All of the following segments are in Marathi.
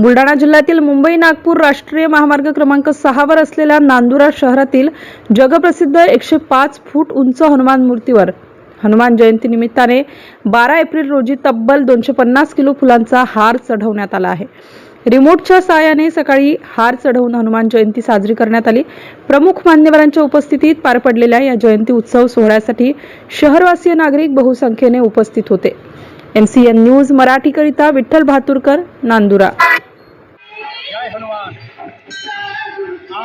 बुलढाणा जिल्ह्यातील मुंबई नागपूर राष्ट्रीय महामार्ग क्रमांक सहावर असलेल्या नांदुरा शहरातील जगप्रसिद्ध एकशे पाच फूट उंच हनुमान मूर्तीवर हनुमान जयंती निमित्ताने बारा एप्रिल रोजी तब्बल दोनशे पन्नास किलो फुलांचा हार चढवण्यात आला आहे. रिमोटच्या साहाय्याने सकाळी हार चढवून हनुमान जयंती साजरी करण्यात आली. प्रमुख मान्यवरांच्या उपस्थितीत पार पडलेल्या या जयंती उत्सव सोहळ्यासाठी शहरवासीय नागरिक बहुसंख्येने उपस्थित होते. एम सी एन न्यूज मराठीकरिता विठ्ठल भातुरकर नांदुरा.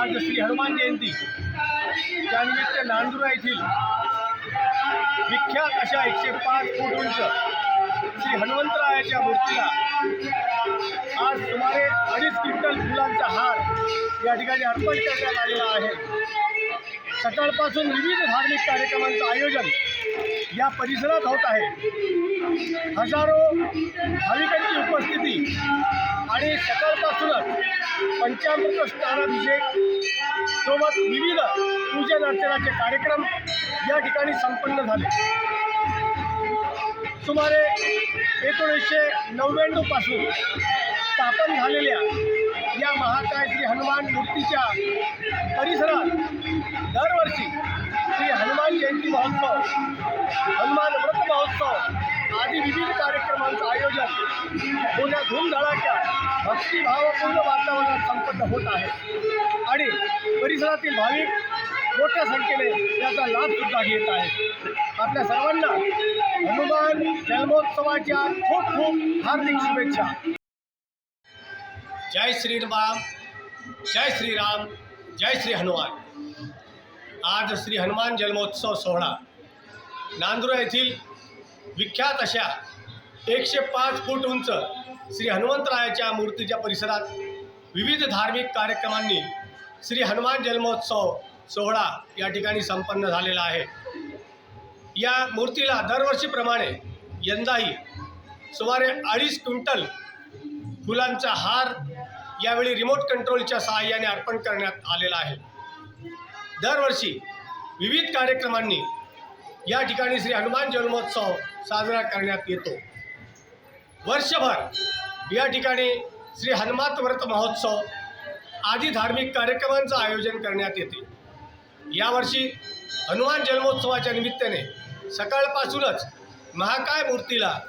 आज श्री हनुमान जयंती. त्यानिमित्त नांदुरा येथील विख्यात अशा एकशे पाच फूट उंच श्री हनुमंतरायाच्या मूर्तीला आज सुमारे अडीच क्विंटल फुलांचा हार या ठिकाणी अर्पण करण्यात आलेला आहे. सकाळपासून विविध धार्मिक कार्यक्रमांचं आयोजन या परिसरात होत आहे. हजारो भाविकांची उपस्थिती आणि सकाळपासूनच पंचामृत स्नानाभिषेक सोबत विविध पूजन अर्चनाचे कार्यक्रम या ठिकाणी संपन्न झाले. सुमारे एकोणीसशे नव्याण्णवपासून स्थापन झालेल्या या महाकाय श्री हनुमान मूर्तीच्या परिसरात दरवर्षी श्री हनुमान जयंती महोत्सव हनुमान व्रत महोत्सव आदी विविध कार्यक्रमांचं आयोजन मोठ्या धूमधडाक्यात भक्तिभावपूर्ण वातावरणात संपन्न होत आहे. आणि परिसरातील भाविक मोठ्या संख्येने याचा लाभ सुद्धा घेत आहेत. आपल्या सर्वांना हनुमान जन्मोत्सवाच्या खूप खूप हार्दिक शुभेच्छा. जय श्रीराम जय श्रीराम जय श्री हनुमान. आज श्री हनुमान जन्मोत्सव सोहळा. नांदुरा येथील विख्यात अशा एकशे पाच फूट उंच श्री हनुमंतरायाच्या मूर्तीच्या परिसरात विविध धार्मिक कार्यक्रमांनी श्री हनुमान जन्मोत्सव सोहळा या ठिकाणी संपन्न झालेला आहे. या मूर्तीला दरवर्षीप्रमाणे यंदाही सुमारे अडीच क्विंटल फुलांचा हार यावेळी रिमोट कंट्रोलच्या सहाय्याने अर्पण करण्यात आलेला आहे. दरवर्षी विविध कार्यक्रमांनी या ठिकाणी श्री हनुमान जन्मोत्सव साजरा करण्यात येतो. वर्षभर या ठिकाणी श्री हनुमान व्रत महोत्सव आदी धार्मिक कार्यक्रमांचं आयोजन करण्यात येते. यावर्षी हनुमान जन्मोत्सवाच्या निमित्ताने सकाळपासूनच महाकाय मूर्तीला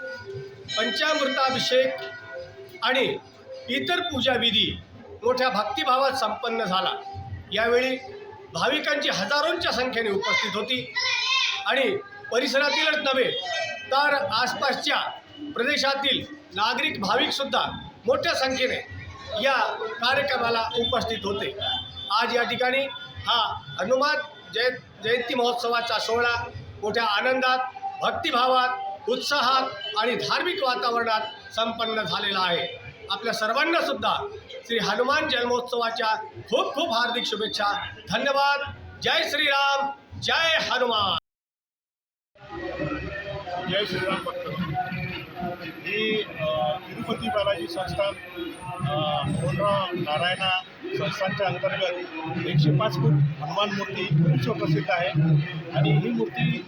पंचामृताभिषेक आणि इतर पूजाविधी मोठ्या भक्तिभावात संपन्न झाला. यावेळी भाविकांची हजारोंच्या संख्येने उपस्थित होती. आणि परिसरातीलच नव्हे तर आसपासच्या प्रदेशातील नागरिक भाविकसुद्धा मोठ्या संख्येने या कार्यक्रमाला उपस्थित होते. आज या ठिकाणी हा हनुमान जय जयंती महोत्सवाचा सोहळा मोठ्या आनंदात भक्तिभावात उत्साहात आणि धार्मिक वातावरणात संपन्न झालेला आहे. आपल्या सर्वांना सुद्धा श्री हनुमान जन्मोत्सवाच्या खूप खूप हार्दिक शुभेच्छा. धन्यवाद. जय श्रीराम. जय हनुमान. जय श्रीराम भक्त. ही तिरुपती बालाजी संस्थान पूर्ण नारायणा संस्थानच्या अंतर्गत एकशे पाच फूट हनुमान मूर्ती विश्वप्रसिद्ध आहे. आणि ही मूर्ती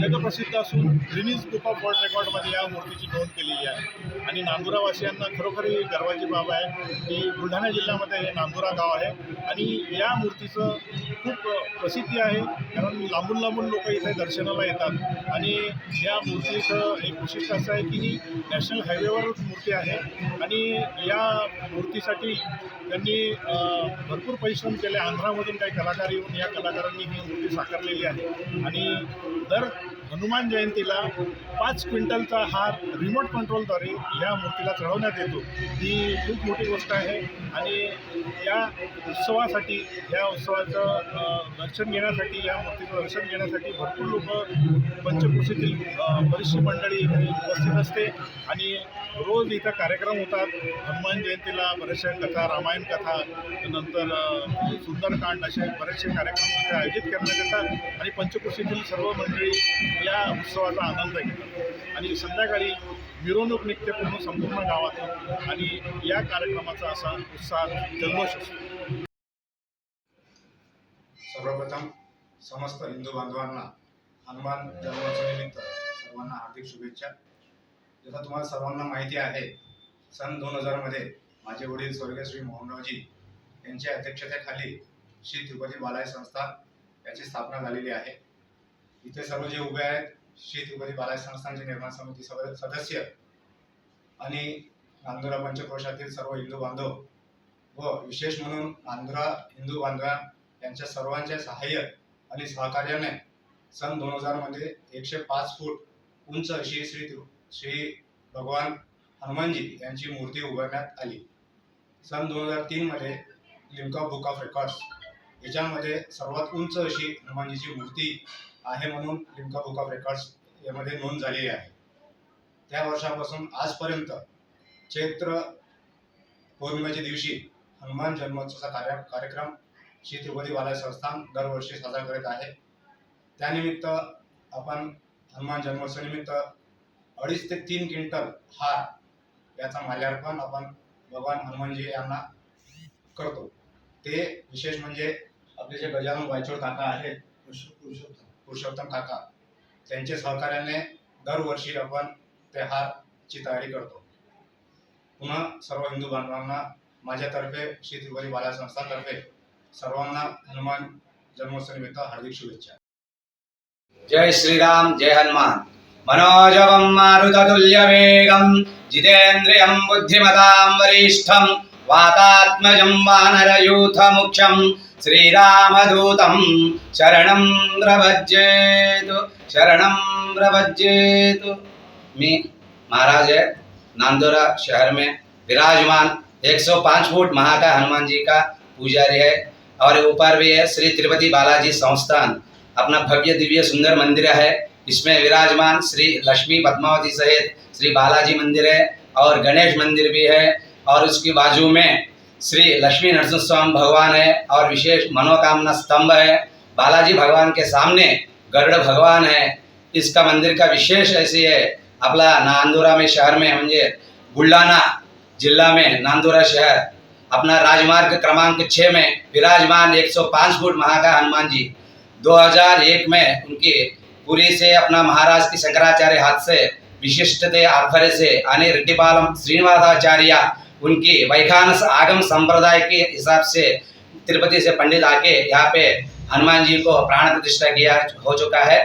जगप्रसिद्ध असून ग्रिनीज बुक ऑफ वर्ल्ड रेकॉर्डमध्ये या मूर्तीची नोंद केलेली आहे. आणि नांदुरावासियांना ही गर्वाची बाब आहे की बुलढाणा जिल्ह्यामध्ये हे नांदुरा गाव आहे. आणि या मूर्तीचं खूप प्रसिद्धी आहे. कारण लांबून लांबून लोक इथे दर्शनाला येतात. आणि या मूर्तीचं एक विशिष्ट असं आहे की ही नॅशनल हायवेवरच मूर्ती आहे. आणि या मूर्तीसाठी त्यांनी भरपूर परिश्रम केले. आंध्रामधून काही कलाकार येऊन या कलाकारांनी ही मूर्ती साकारलेली आहे. आणि दर हनुमान जयंतीला पाच क्विंटलचा हार रिमोट कंट्रोलद्वारे या मूर्तीला चढवण्यात येतो. ही खूप मोठी गोष्ट आहे आणि या उत्सवासाठी या उत्सवाचं दर्शन घेण्यासाठी या मूर्तीचं दर्शन घेण्यासाठी भरपूर लोक पंचकृषीतील बरीचशी मंडळी इथे उपस्थित असते आणि रोज इथं कार्यक्रम होतात. हनुमान जयंतीला बऱ्याचशा कथा रामायण कथा नंतर सुंदरकांड असे बरेचसे कार्यक्रम इथे आयोजित करण्यात येतात आणि पंचकृषीतील सर्व मंडळी या उत्सवाचा आनंद घेतात आणि संध्याकाळी मिरवणूक निघते पूर्ण संपूर्ण गावातून आणि या कार्यक्रमाचा असा उत्साह जल्लोष असतो. सर्वप्रथम समस्त हिंदू बांधवांना हनुमान जन्मोत्सवानिमित्त सर्वांना हार्दिक शुभेच्छा. जसं तुम्हाला सर्वांना माहिती आहे सन दोन हजारमध्ये माझे वडील स्वर्गीय श्री मोहनरावजी यांच्या अध्यक्षतेखाली श्री तिरुपती बालाजी संस्थान याची स्थापना झालेली आहे. इथे सर्व जे उभे आहेत श्री तिरुपती बालाजी संस्थानचे निर्माण समिती सदस्य आणि नांदुरा पंचक्रोशातील सर्व हिंदू बांधव व विशेष म्हणून नांदुरा हिंदू बांधवा यांच्या सर्वांच्या सहाय्य आणि सहकार्याने सन दोन हजारमध्ये एकशे पाच फूट उंच अशी श्री श्री भगवान हनुमानजी यांची मूर्ती उभारण्यात आली. सन दोन हजार तीनमध्ये लिमका बुक ऑफ रेकॉर्ड्स याच्यामध्ये सर्वात उंच अशी हनुमानजीची मूर्ती आहे म्हणून लिमका बुक ऑफ रेकॉर्ड्स यामध्ये नोंद झालेली आहे. त्या वर्षापासून आजपर्यंत चैत्र पौर्णिमेच्या दिवशी हनुमान जन्मोत्सवाचा कार्य कार्यक्रम श्री तिरुपती बालाय संस्थान दरवर्षी साजरा करत आहे. त्यानिमित्त आपण हनुमान जन्मोत्सवानिमित्त अडीच ते तीन क्विंटल हार याचा माल्यार्पण आपण भगवान हनुमानजी यांना करतो. ते विशेष म्हणजे आपले जे गजानन वायचोड काका आहेत पुरुषोत्तम पुरुषोत्तम काका त्यांच्या सहकार्याने दरवर्षी आपण ते हारची तयारी करतो. पुन्हा सर्व हिंदू बांधवांना माझ्यातर्फे श्री तिरुपती बाला संस्थानतर्फे सर्वांना हनुमान जन्मोत्सवनिमित्त हार्दिक शुभेच्छा. जय श्रीराम जय हनुमान. मनोजवं मारुततुल्यवेगं जितेन्द्रियं बुद्धिमतां वरिष्ठं वातात्मजं वानरयूथमुख्यं श्रीरामदूतं शरणं प्रभज्येतु शरणं प्रभज्येतु। मी महाराज है, नांदोरा शहर में विराजमान 105 फुट महाकाय हनुमान जी का पुजारी है और ऊपर भी है श्री तिरुपति बालाजी संस्थान। अपना भव्य दिव्य सुंदर मंदिर है। इसमें विराजमान श्री लक्ष्मी पद्मावती सहित श्री बालाजी मंदिर है और गणेश मंदिर भी है और उसकी बाजू में श्री लक्ष्मी नरसिंह स्वामी भगवान है और विशेष मनोकामना स्तंभ है। बालाजी भगवान के सामने गरुड़ भगवान है। इसका मंदिर का विशेष ऐसी है। आपला नांदुरा में शहर में, म्हणजे बुल्ढाणा जिला में नांदुरा शहर। अपना राजमार्ग क्रमांक छः में विराजमान 105 फुट महाकाय हनुमान जी। 2001 में उनकी पुरी से अपना महाराज की शंकराचार्य हाथ से, विशिष्टते आध्वर्य से आणि रेड्डीपालम श्रीनिवासाचार्य उनकी वैखानस आगम संप्रदाय के हिसाब से तिरुपति से पंडित आके यहाँ पे हनुमान जी को प्राण प्रतिष्ठा किया हो चुका है।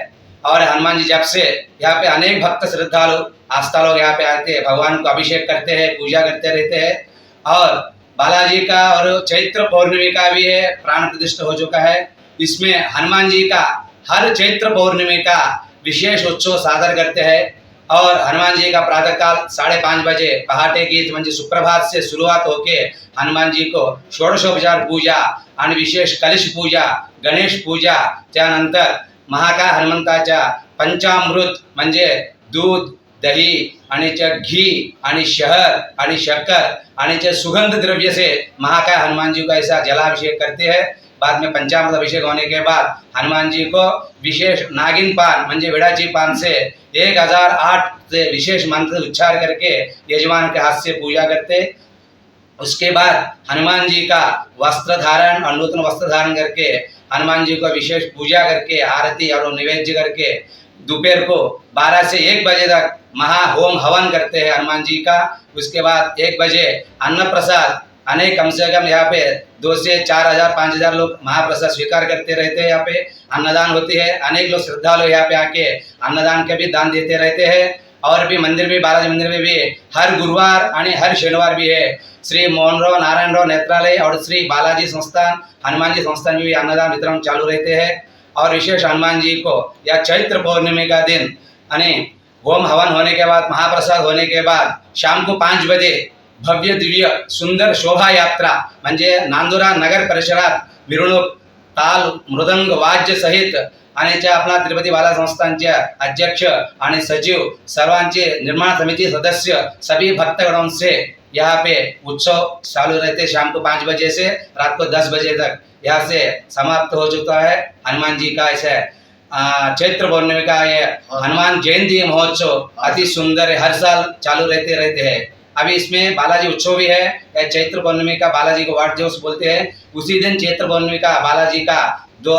और हनुमान जी जब से यहाँ पे अनेक भक्त श्रद्धालु आस्था लोग यहाँ पे आते हैं, भगवान को अभिषेक करते हैं, पूजा करते रहते हैं। और बालाजी का और चैत्र पौर्णिमी का भी है प्राण प्रतिष्ठा हो चुका है। इसमें हनुमान जी का हर चैत्र पौर्णिमी का विशेष उत्सव सादर करते हैं। और हनुमान जी का प्रातःकाल साढ़े पाँच बजे पहाटे गीत म्हणजे सुप्रभात से शुरुआत होके हनुमान जी को षोडशोपचार पूजा आणि विशेष कलश पूजा गणेश पूजा त्यानंतर महाकाय हनुमंताच्या पंचामृत म्हणजे दूध दही आणि च घी आणि शहर आणि शक्कर आणि च सुगंध द्रव्य से महाकाय हनुमान जी का ऐसा जलाभिषेक करते हैं। बाद में पंचामृत अभिषेक होने के बाद हनुमान जी को विशेष नागिन पान, म्हणजे विड़ाची पान से एक हज़ार आठ से विशेष मंत्र उच्चार करके यजमान के हाथ से पूजा करते। उसके बाद हनुमान जी का वस्त्र धारण और नूतन वस्त्र धारण करके हनुमान जी को विशेष पूजा करके, आरती और निवेद्य करके दोपहर को 12 से 1 बजे तक महा होम हवन करते हैं हनुमान जी का। उसके बाद एक बजे अन्न प्रसाद अनेक कम से कम यहाँ पे दो से चार हजार पाँच हजार लोग महाप्रसाद स्वीकार करते रहते हैं यहाँ पे। अन्नदान होती है। अनेक लोग श्रद्धालु यहाँ पे आके अन्नदान के भी दान देते रहते हैं। और भी मंदिर में बालाजी मंदिर में भी हर गुरुवार आणि हर शनिवार भी है। श्री मोहनराव नारायणराव नेत्रालय और श्री बालाजी संस्थान हनुमान जी संस्थान में भी अन्नदान वितरण चालू रहते हैं। और विशेष हनुमान जी को या चैत्र पौर्णिमे का दिन आणि होम हवन होने के बाद महाप्रसाद होने के बाद शाम को पाँच बजे भव्य दिव्य सुंदर शोभा यात्रा म्हणजे नांदुरा नगर परिसरात मिरवणूक ताल मृदंग वाद्य सहित आणि त्या आपला तिरुपती बाला संस्थानचे अध्यक्ष आणि सचिव सर्वांचे निर्माण समिति सदस्य सभी भक्तगणों से यहाँ पे उत्सव चालू रहते शाम को पाँच बजे से रात को दस बजे तक। यहाँ से समाप्त हो चुका है हनुमान जी का ऐसे चैत्र पौर्णिमा का ये हनुमान जयंती महोत्सव अति सुंदर हर साल चालू रहते रहते हैं। अभी इसमें बालाजी उत्सव भी है चैत्र पौर्णमी का बालाजी को वाट दिवस बोलते हैं। उसी दिन चैत्र पौर्णमी का बालाजी का दो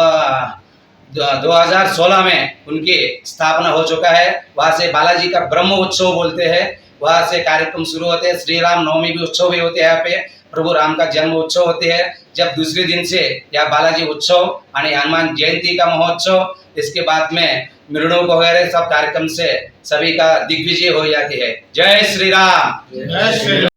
दो हज़ार सोलह में उनकी स्थापना हो चुका है। वहाँ से बालाजी का ब्रह्म उत्सव बोलते हैं। वहाँ से कार्यक्रम शुरू होते हैं। श्री राम नवमी भी उत्सव भी होते हैं यहाँ पे। प्रभु राम का जन्म उत्सव होते हैं। जब दूसरे दिन से यह बालाजी उत्सव, यानी हनुमान जयंती का महोत्सव, इसके बाद में मृणु वगैरह सब कार्यक्रम से सभी का दिग्विजय हो जाती है। जय श्री राम जय श्री